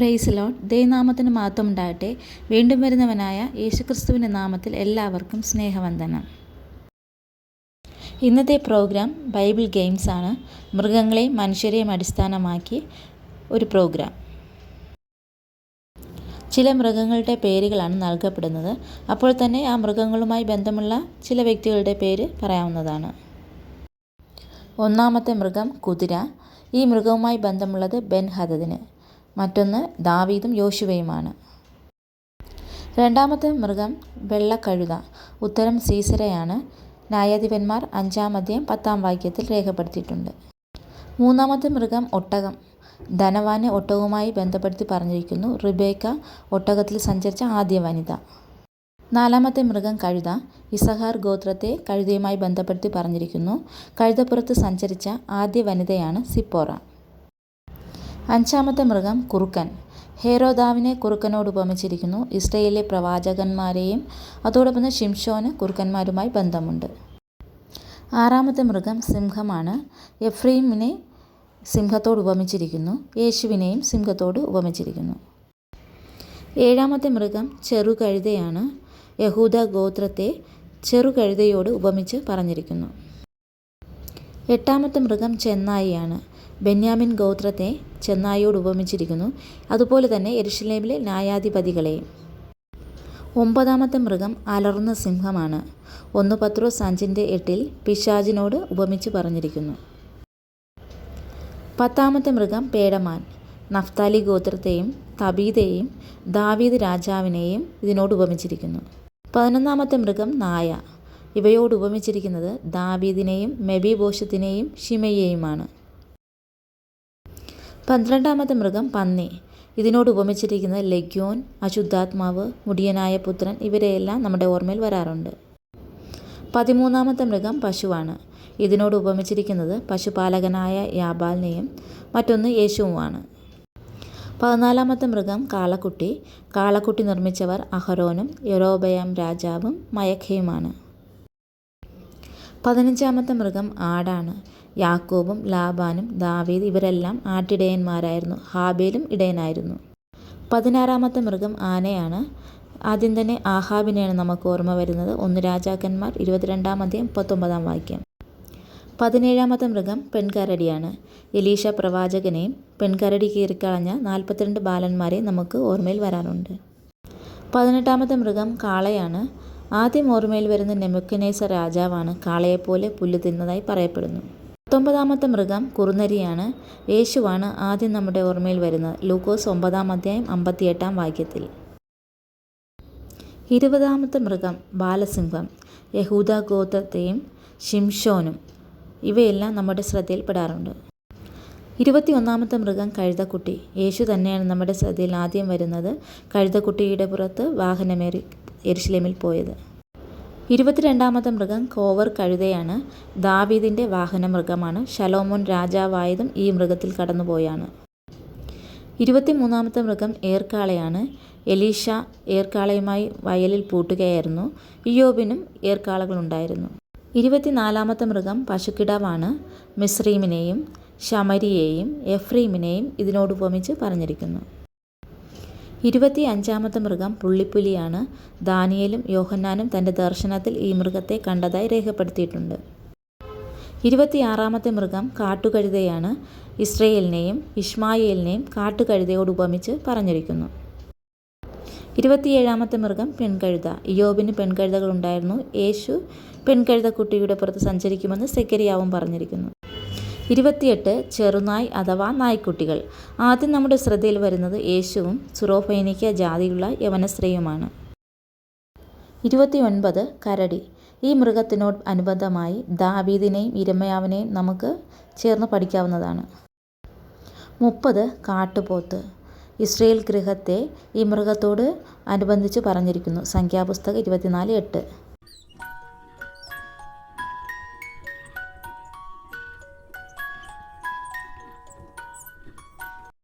Price loan ദൈവനാമത്തിന് മഹത്വം ഉണ്ടാകട്ടെ. വീണ്ടും വരുന്നവനായ യേശുക്രിസ്തുവിന്റെ നാമത്തിൽ എല്ലാവർക്കും സ്നേഹവന്ദനം. ഇന്നത്തെ പ്രോഗ്രാം ബൈബിൾ ഗെയിംസ് ആണ്. മൃഗങ്ങളെയും മനുഷ്യരെയും അടിസ്ഥാനമാക്കി ഒരു പ്രോഗ്രാം. ചില മൃഗങ്ങളുടെ പേരുകളാണ് നൽകപ്പെടുന്നത്. അപ്പോൾ തന്നെ ആ മൃഗങ്ങളുമായി ബന്ധമുള്ള ചില വ്യക്തികളുടെ പേര് പറയാവുന്നതാണ്. ഒന്നാമത്തെ മൃഗം കുതിര. ഈ മൃഗവുമായി ബന്ധമുള്ളത് ബെൻ ഹദദിന് മറ്റൊന്ന് ദാവീദും യോശുവയുമാണ്. രണ്ടാമത്തെ മൃഗം വെള്ളക്കഴുത. ഉത്തരം സീസരയാണ്. ന്യായാധിപന്മാർ അഞ്ചാം അധ്യായം പത്താം വാക്യത്തിൽ രേഖപ്പെടുത്തിയിട്ടുണ്ട്. മൂന്നാമത്തെ മൃഗം ഒട്ടകം. ധനവാനെ ഒട്ടകവുമായി ബന്ധപ്പെടുത്തി പറഞ്ഞിരിക്കുന്നു. റിബേക്ക ഒട്ടകത്തിൽ സഞ്ചരിച്ച ആദ്യ വനിത. നാലാമത്തെ മൃഗം കഴുത. ഇസഹാർ ഗോത്രത്തെ കഴുതയുമായി ബന്ധപ്പെടുത്തി പറഞ്ഞിരിക്കുന്നു. കഴുതപ്പുറത്ത് സഞ്ചരിച്ച ആദ്യ വനിതയാണ് സിപ്പോറ. അഞ്ചാമത്തെ മൃഗം കുറുക്കൻ. ഹേരോദാവിനെ കുറുക്കനോട് ഉപമിച്ചിരിക്കുന്നു. ഇസ്രയേലിലെ പ്രവാചകന്മാരെയും അതോടൊപ്പം ഷിംഷോന് കുറുക്കന്മാരുമായി ബന്ധമുണ്ട്. ആറാമത്തെ മൃഗം സിംഹമാണ്. എഫ്രീമിനെ സിംഹത്തോട് ഉപമിച്ചിരിക്കുന്നു. യേശുവിനെയും സിംഹത്തോട് ഉപമിച്ചിരിക്കുന്നു. ഏഴാമത്തെ മൃഗം ചെറുകഴുതയാണ്. യഹൂദ ഗോത്രത്തെ ചെറുകഴുതയോട് ഉപമിച്ച് പറഞ്ഞിരിക്കുന്നു. എട്ടാമത്തെ മൃഗം ചെന്നായിയാണ്. ബെന്യാമിൻ ഗോത്രത്തെ ചെന്നായിയോട് ഉപമിച്ചിരിക്കുന്നു. അതുപോലെ തന്നെ എരുഷലേമിലെ ന്യായാധിപതികളെയും ഒമ്പതാമത്തെ മൃഗം അലർന്ന സിംഹമാണ്. ഒന്ന് പത്രോ അഞ്ചിന്റെ എട്ടിൽ പിശാജിനോട് ഉപമിച്ച് പറഞ്ഞിരിക്കുന്നു. പത്താമത്തെ മൃഗം പേടമാൻ. നഫ്താലി ഗോത്രത്തെയും തബീതയെയും ദാവീദ് രാജാവിനെയും ഇതിനോട് ഉപമിച്ചിരിക്കുന്നു. പതിനൊന്നാമത്തെ മൃഗം നായ. ഇവയോട് ഉപമിച്ചിരിക്കുന്നത് ദാവീദിനെയും മെബിബോഷത്തിനെയും ഷിമയെയുമാണ് പന്ത്രണ്ടാമത്തെ മൃഗം പന്നി. ഇതിനോട് ഉപമിച്ചിരിക്കുന്ന ലഗ്യോൻ അശുദ്ധാത്മാവ് മുടിയനായ പുത്രൻ ഇവരെയെല്ലാം നമ്മുടെ ഓർമ്മയിൽ വരാറുണ്ട്. പതിമൂന്നാമത്തെ മൃഗം പശുവാണ്. ഇതിനോട് ഉപമിച്ചിരിക്കുന്നത് പശുപാലകനായ യാബാലിനെയും മറ്റൊന്ന് യേശുവുമാണ്. പതിനാലാമത്തെ മൃഗം കാളക്കുട്ടി. കാളക്കുട്ടി നിർമ്മിച്ചവർ അഹരോനും യൊരോബയാം രാജാവും മയഖയുമാണ്. പതിനഞ്ചാമത്തെ മൃഗം ആടാണ്. യാക്കോബും ലാബാനും ദാവീദ് ഇവരെല്ലാം ആട്ടിടയന്മാരായിരുന്നു. ഹാബേലും ഇടയനായിരുന്നു. പതിനാറാമത്തെ മൃഗം ആനയാണ്. ആദ്യം തന്നെ ആഹാബിനെയാണ് നമുക്ക് ഓർമ്മ വരുന്നത്. ഒന്ന് രാജാക്കന്മാർ ഇരുപത്തിരണ്ടാം അധ്യായം പത്തൊമ്പതാം വാക്യം. പതിനേഴാമത്തെ മൃഗം പെൺകരടിയാണ്. എലീഷ പ്രവാചകനെയും പെൺകരടി കീറിക്കളഞ്ഞ നാൽപ്പത്തിരണ്ട് ബാലന്മാരെയും നമുക്ക് ഓർമ്മയിൽ വരാറുണ്ട്. പതിനെട്ടാമത്തെ മൃഗം കാളയാണ്. ആദ്യം ഓർമ്മയിൽ വരുന്ന നെമുക്കനേസ രാജാവാണ്. കാളയെപ്പോലെ പുല്ല് തിന്നതായി പറയപ്പെടുന്നു. പത്തൊമ്പതാമത്തെ മൃഗം കുറുനരിയാണ്. യേശുവാണ് ആദ്യം നമ്മുടെ ഓർമ്മയിൽ വരുന്നത്. ലൂക്കോസ് ഒമ്പതാം അധ്യായം അമ്പത്തിയെട്ടാം വാക്യത്തിൽ. ഇരുപതാമത്തെ മൃഗം ബാലസിംഹം യഹൂദ ഗോത്രത്തെയും ഷിംഷോനും ഇവയെല്ലാം നമ്മുടെ ശ്രദ്ധയിൽപ്പെടാറുണ്ട്. ഇരുപത്തി ഒന്നാമത്തെ മൃഗം കഴുതക്കുട്ടി. യേശു തന്നെയാണ് നമ്മുടെ ശ്രദ്ധയിൽ ആദ്യം വരുന്നത് കഴുതക്കുട്ടിയുടെ പുറത്ത് വാഹനമേറി എരുഷലേമിൽ പോയത്. ഇരുപത്തിരണ്ടാമത്തെ മൃഗം കോവർ കഴുതയാണ്. ദാവീദിന്റെ വാഹന മൃഗമാണ് ഷലോമോൻ രാജാവായതും ഈ മൃഗത്തിൽ കടന്നുപോയാണ്. ഇരുപത്തിമൂന്നാമത്തെ മൃഗം ഏർക്കാളയാണ്. എലീഷ ഏർക്കാളയുമായി വയലിൽ പൂട്ടുകയായിരുന്നു. ഇയോബിനും ഏർക്കാളകളുണ്ടായിരുന്നു. ഇരുപത്തിനാലാമത്തെ മൃഗം പശുക്കിടാവാണ്. മിസ്രീമിനെയും ഷമരിയെയും എഫ്രീമിനെയും ഇതിനോട് ഉപമിച്ച് പറഞ്ഞിരിക്കുന്നു. ഇരുപത്തി അഞ്ചാമത്തെ മൃഗം പുള്ളിപ്പുലിയാണ്. ദാനിയലും യോഹന്നാനും തന്റെ ദർശനത്തിൽ ഈ മൃഗത്തെ കണ്ടതായി രേഖപ്പെടുത്തിയിട്ടുണ്ട്. ഇരുപത്തിയാറാമത്തെ മൃഗം കാട്ടുകഴുതയാണ്. ഇസ്രയേലിനെയും ഇഷ്മായേലിനെയും കാട്ടുകഴുതയോട് ഉപമിച്ച് പറഞ്ഞിരിക്കുന്നു. ഇരുപത്തിയേഴാമത്തെ മൃഗം പെൺകഴുത. ഇയോബിന് പെൺകഴുതകളുണ്ടായിരുന്നു. യേശു പെൺകഴുതക്കുട്ടിയുടെ പുറത്ത് സഞ്ചരിക്കുമെന്ന് സെക്കരിയാവും പറഞ്ഞിരിക്കുന്നു. ഇരുപത്തിയെട്ട് ചെറുനായ് അഥവാ നായ്ക്കുട്ടികൾ. ആദ്യം നമ്മുടെ ശ്രദ്ധയിൽ വരുന്നത് യേശുവും സുറോഫൈനിക്ക ജാതിയുള്ള യവനശ്രീയുമാണ് ഇരുപത്തിയൊൻപത് കരടി. ഈ മൃഗത്തിനോട് അനുബന്ധമായി ദാവീദിനെയും ഇരമയാവിനെയും നമുക്ക് ചേർന്ന് പഠിക്കാവുന്നതാണ്. മുപ്പത് കാട്ടുപോത്ത്. ഇസ്രയേൽ ഗൃഹത്തെ ഈ മൃഗത്തോട് അനുബന്ധിച്ച് പറഞ്ഞിരിക്കുന്നു. സംഖ്യാപുസ്തകം ഇരുപത്തിനാല് എട്ട്.